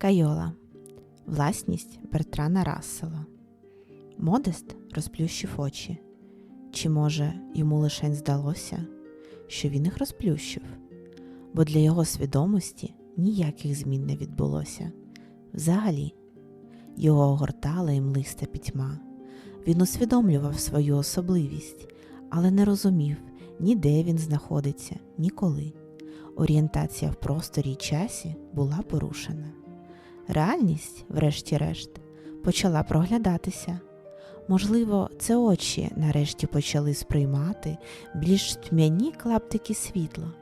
Кайола. Власність Бертрана Рассела. Модест розплющив очі. Чи, може, йому лишень здалося, що він їх розплющив, бо для його свідомості ніяких змін не відбулося. Взагалі, його огортала і млиста пітьма. Він усвідомлював свою особливість, але не розумів ні де він знаходиться, ні коли. Орієнтація в просторі й часі була порушена. Реальність, врешті-решт, почала проглядатися. Можливо, це очі нарешті почали сприймати більш тьмяні клаптики світла,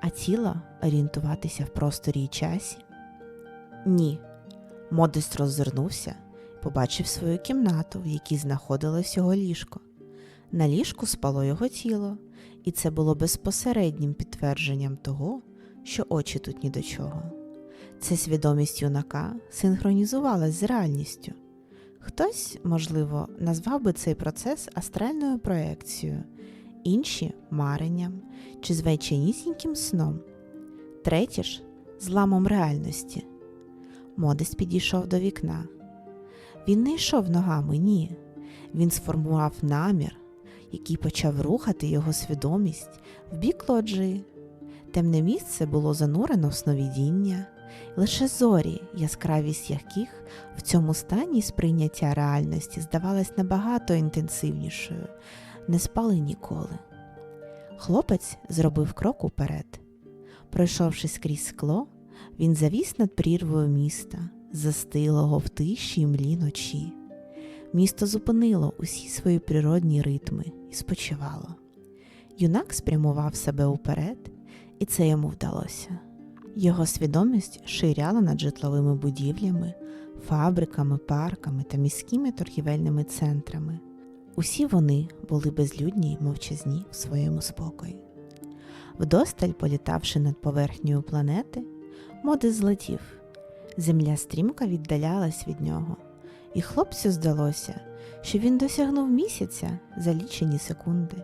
а тіло орієнтуватися в просторі й часі? Ні. Модест роззирнувся і побачив свою кімнату, в якій знаходилось його ліжко. На ліжку спало його тіло, і це було безпосереднім підтвердженням того, що очі тут ні до чого. Це свідомість юнака синхронізувалась з реальністю. Хтось, можливо, назвав би цей процес астральною проекцією, інші маренням чи звичайнісіньким сном, треті ж зламом реальності. Модест підійшов до вікна. Він не йшов ногами, ні. Він сформував намір, який почав рухати його свідомість в бік лоджії. Темне місце було занурено в сновидіння, лише зорі, яскравість яких в цьому стані сприйняття реальності здавалась набагато інтенсивнішою, не спали ніколи. Хлопець зробив крок уперед. Пройшовши скрізь скло, він завіс над прірвою міста, застилого в тиші й млі ночі. Місто зупинило усі свої природні ритми і спочивало. Юнак спрямував себе уперед, і це йому вдалося. Його свідомість ширяла над житловими будівлями, фабриками, парками та міськими торгівельними центрами. Усі вони були безлюдні й мовчазні в своєму спокої. Вдосталь, політавши над поверхнею планети, Модес злетів. Земля стрімко віддалялась від нього, і хлопцю здалося, що він досягнув місяця за лічені секунди.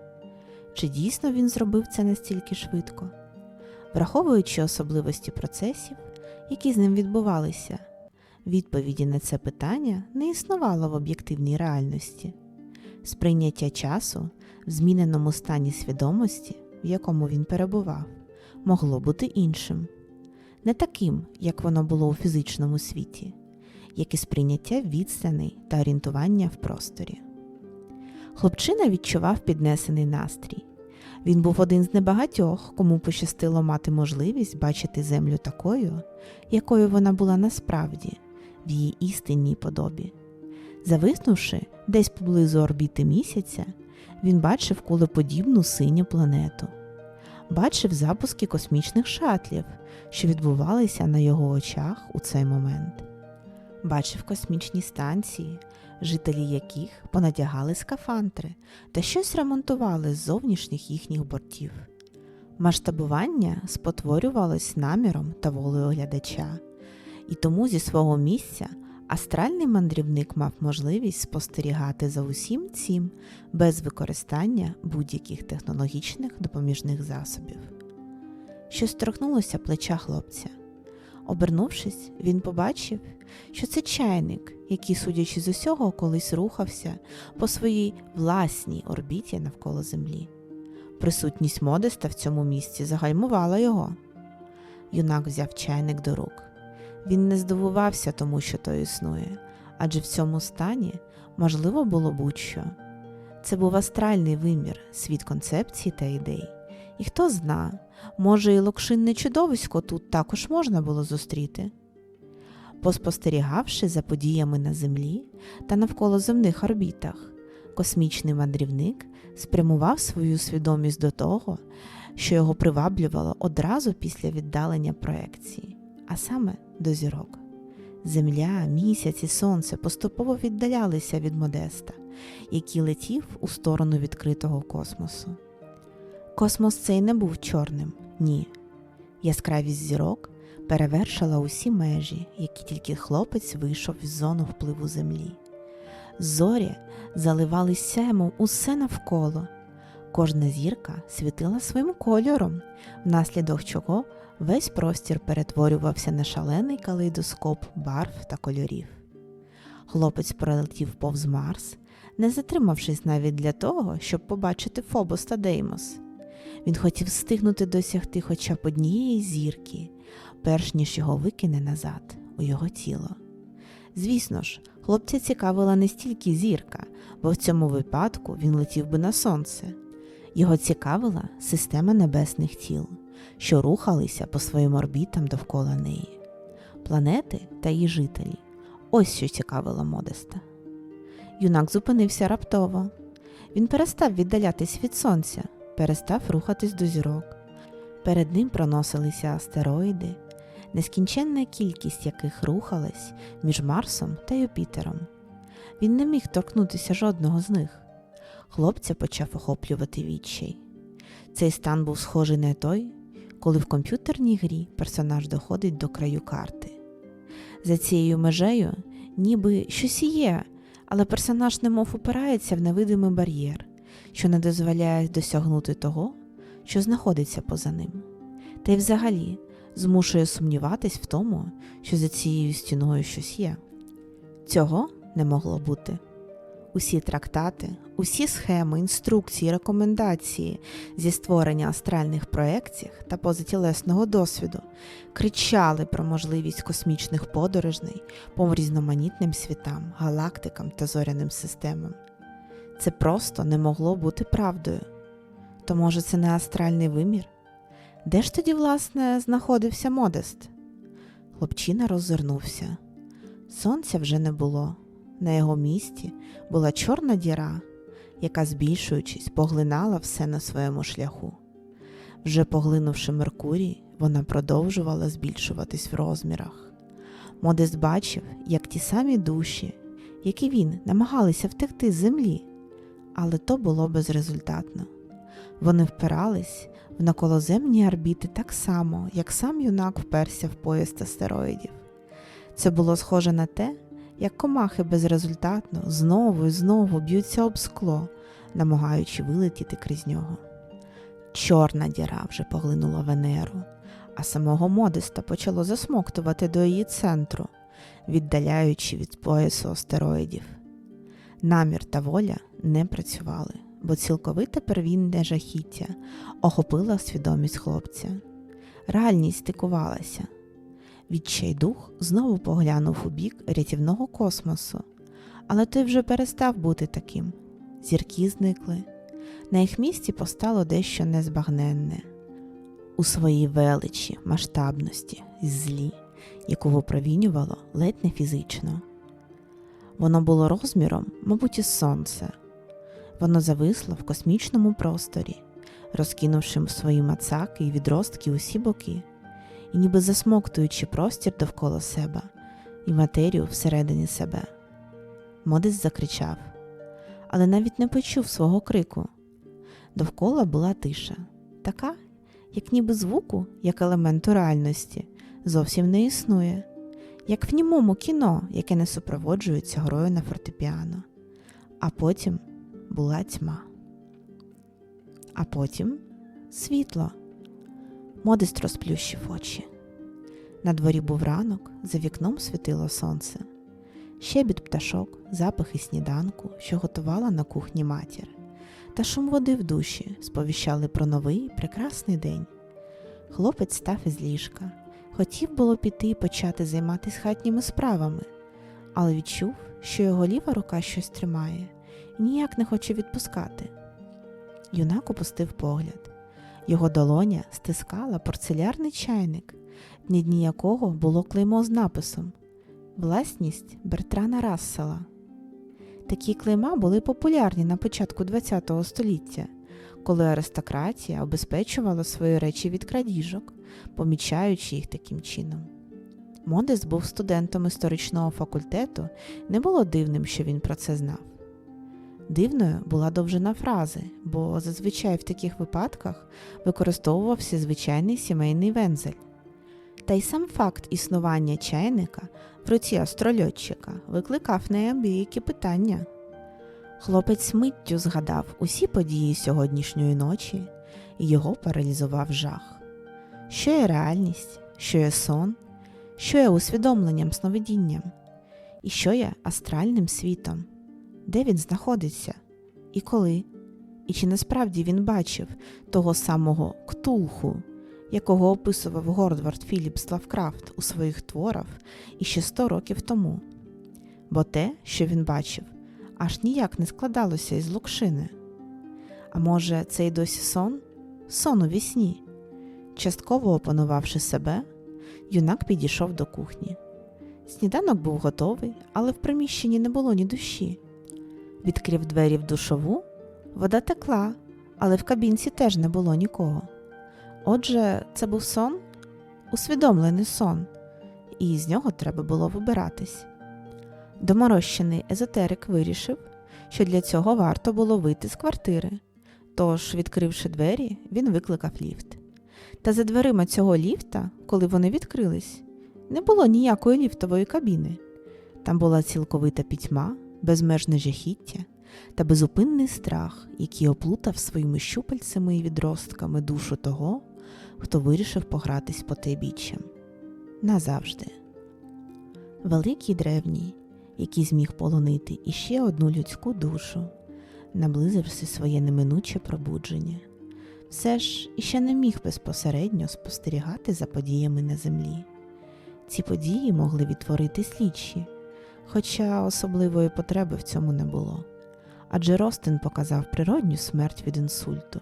Чи дійсно він зробив це настільки швидко? Враховуючи особливості процесів, які з ним відбувалися, відповіді на це питання не існувало в об'єктивній реальності. Сприйняття часу в зміненому стані свідомості, в якому він перебував, могло бути іншим, не таким, як воно було у фізичному світі, як і сприйняття відстаней та орієнтування в просторі. Хлопчина відчував піднесений настрій. Він був один з небагатьох, кому пощастило мати можливість бачити землю такою, якою вона була насправді, в її істинній подобі. Зависнувши десь поблизу орбіти місяця, він бачив кулеподібну синю планету, бачив запуски космічних шатлів, що відбувалися на його очах у цей момент, бачив космічні станції, жителі яких понадягали скафандри та щось ремонтували з зовнішніх їхніх бортів. Масштабування спотворювалось наміром та волею глядача, і тому зі свого місця астральний мандрівник мав можливість спостерігати за усім цим без використання будь-яких технологічних допоміжних засобів. Щось торкнулося плеча хлопця. Обернувшись, він побачив, що це чайник, який, судячи з усього, колись рухався по своїй власній орбіті навколо Землі. Присутність Модеста в цьому місці загальмувала його. Юнак взяв чайник до рук. Він не здивувався тому, що той існує, адже в цьому стані можливо було будь-що. Це був астральний вимір, світ концепцій та ідей. І хто зна, може, і локшинне чудовисько тут також можна було зустріти. Поспостерігавши за подіями на Землі та навколо земних орбітах, космічний мандрівник спрямував свою свідомість до того, що його приваблювало одразу після віддалення проекції, а саме до зірок. Земля, місяць і сонце поступово віддалялися від Модеста, який летів у сторону відкритого космосу. Космос цей не був чорним, ні. Яскравість зірок перевершила усі межі, які тільки хлопець вийшов із зону впливу землі. Зорі заливали сяймом усе навколо. Кожна зірка світила своїм кольором, внаслідок чого Весь простір перетворювався на шалений калейдоскоп барв та кольорів. Хлопець пролетів повз Марс, не затримавшись навіть для того, щоб побачити Фобос та Деймос. Він хотів встигнути досягти хоча б однієї зірки, перш ніж його викине назад у його тіло. Звісно ж, хлопця цікавила не стільки зірка, бо в цьому випадку він летів би на сонце. Його цікавила система небесних тіл, що рухалися по своїм орбітам довкола неї. Планети та її жителі. Ось що цікавило Модеста. Юнак зупинився раптово. Він перестав віддалятись від сонця, перестав рухатись до зірок. Перед ним проносилися астероїди, нескінченна кількість яких рухалась між Марсом та Юпітером. Він не міг торкнутися жодного з них. Хлопця почав охоплювати відчай. Цей стан був схожий на той, коли в комп'ютерній грі персонаж доходить до краю карти. За цією межею ніби щось є, але персонаж немов упирається в невидимий бар'єр, що не дозволяє досягнути того, що знаходиться поза ним, та й взагалі змушує сумніватись в тому, що за цією стіною щось є. Цього не могло бути. Усі трактати, усі схеми, інструкції, рекомендації зі створення астральних проєктів та позатілесного досвіду кричали про можливість космічних подорожей по різноманітним світам, галактикам та зоряним системам. Це просто не могло бути правдою. То, може, це не астральний вимір? Де ж тоді, власне, знаходився Модест? Хлопчина роззирнувся. Сонця вже не було. На його місці була чорна діра, яка, збільшуючись, поглинала все на своєму шляху. Вже поглинувши Меркурій, вона продовжувала збільшуватись в розмірах. Модест бачив, як ті самі душі, як і він, намагалися втекти з землі, але то було безрезультатно. Вони впирались в наколоземні орбіти так само, як сам юнак вперся в пояс астероїдів. Це було схоже на те, як комахи безрезультатно знову і знову б'ються об скло, намагаючи вилетіти крізь нього. Чорна діра вже поглинула Венеру, а самого Модеста почало засмоктувати до її центру, віддаляючи від поясу астероїдів. Намір та воля не працювали, бо цілковите первінне жахіття охопила свідомість хлопця. Реальність стикувалася. Відчайдух знову поглянув у бік рятівного космосу, але той вже перестав бути таким. Зірки зникли. На їх місці постало дещо незбагненне у своїй величі, масштабності злі, яку випромінювало ледь не фізично. Воно було розміром, мабуть, із сонце. Воно зависло в космічному просторі, розкинувши свої мацаки і відростки усі боки і ніби засмоктуючи простір довкола себе і матерію всередині себе. Модест закричав, але навіть не почув свого крику. Довкола була тиша, така, як ніби звуку, як елементу реальності, зовсім не існує, як в німому кіно, яке не супроводжується грою на фортепіано. А потім була тьма. А потім світло. Модест розплющив очі. На дворі був ранок, за вікном світило сонце. Щебіт пташок, запахи сніданку, що готувала на кухні матір, та шум води в душі сповіщали про новий прекрасний день. Хлопець став із ліжка, хотів було піти і почати займатися хатніми справами, але відчув, що його ліва рука щось тримає і ніяк не хоче відпускати. Юнак опустив погляд. Його долоня стискала порцелярний чайник, дні дні якого було клеймо з написом Власність Бертрана Рассела. Такі клейма були популярні на початку ХХ століття, коли аристократія обезпечувала свої речі від крадіжок, помічаючи їх таким чином. Модес був студентом історичного факультету, не було дивним, що він про це знав. Дивною була довжина фрази, бо зазвичай в таких випадках використовувався звичайний сімейний вензель. Та й сам факт існування чайника в руці астрольотчика викликав неабиякі питання. Хлопець миттю згадав усі події сьогоднішньої ночі, і його паралізував жах. що є реальність, що є сон, що є усвідомленням сновидінням, і що є астральним світом, де він знаходиться, і коли, і чи насправді він бачив того самого ктулху, якого описував Гордвард Філіпс Лавкрафт у своїх творах іще сто років тому. Бо те, що він бачив, аж ніяк не складалося із лукшини. А може, це й досі сон? Сон у вісні. Частково опанувавши себе, юнак підійшов до кухні. Сніданок був готовий, але в приміщенні не було ні душі. Відкрив двері в душову, вода текла, але в кабінці теж не було нікого. Отже, це був сон, усвідомлений сон, і з нього треба було вибиратись. Доморощений езотерик вирішив, що для цього варто було вийти з квартири. Тож, відкривши двері, він викликав ліфт. Та за дверима цього ліфта, коли вони відкрились, не було ніякої ліфтової кабіни. Там була цілковита пітьма, безмежне жахіття та безупинний страх, який оплутав своїми щупальцями і відростками душу того, хто вирішив погратись по потайбіччям. Назавжди. Великий древній, який зміг полонити іще одну людську душу, наблизивши своє неминуче пробудження, все ж іще не міг безпосередньо спостерігати за подіями на землі. Ці події могли відтворити слідчі, хоча особливої потреби в цьому не було. Адже Ростин показав природню смерть від інсульту,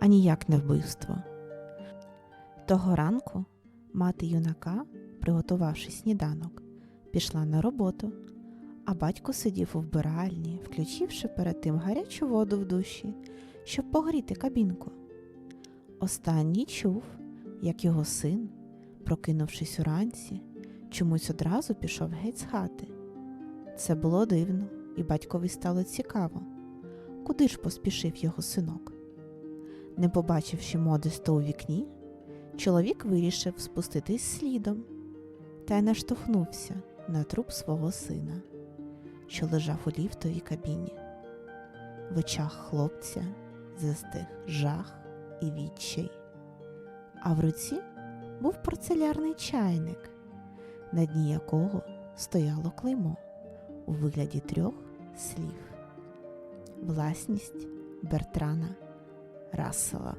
а ніяк не вбивство. Того ранку мати юнака, приготувавши сніданок, пішла на роботу, а батько сидів у вбиральні, включивши перед тим гарячу воду в душі, щоб погріти кабінку. Останній чув, як його син, прокинувшись уранці, чомусь одразу пішов геть з хати. Це було дивно, і батькові стало цікаво, куди ж поспішив його синок. Не побачивши модиста у вікні, чоловік вирішив спуститись слідом та й наштовхнувся на труп свого сина, що лежав у ліфтовій кабіні. В очах хлопця застиг жах і відчай, а в руці був порцелярний чайник, на дні якого стояло клеймо у вигляді трьох слів власність Бертрана Рассела.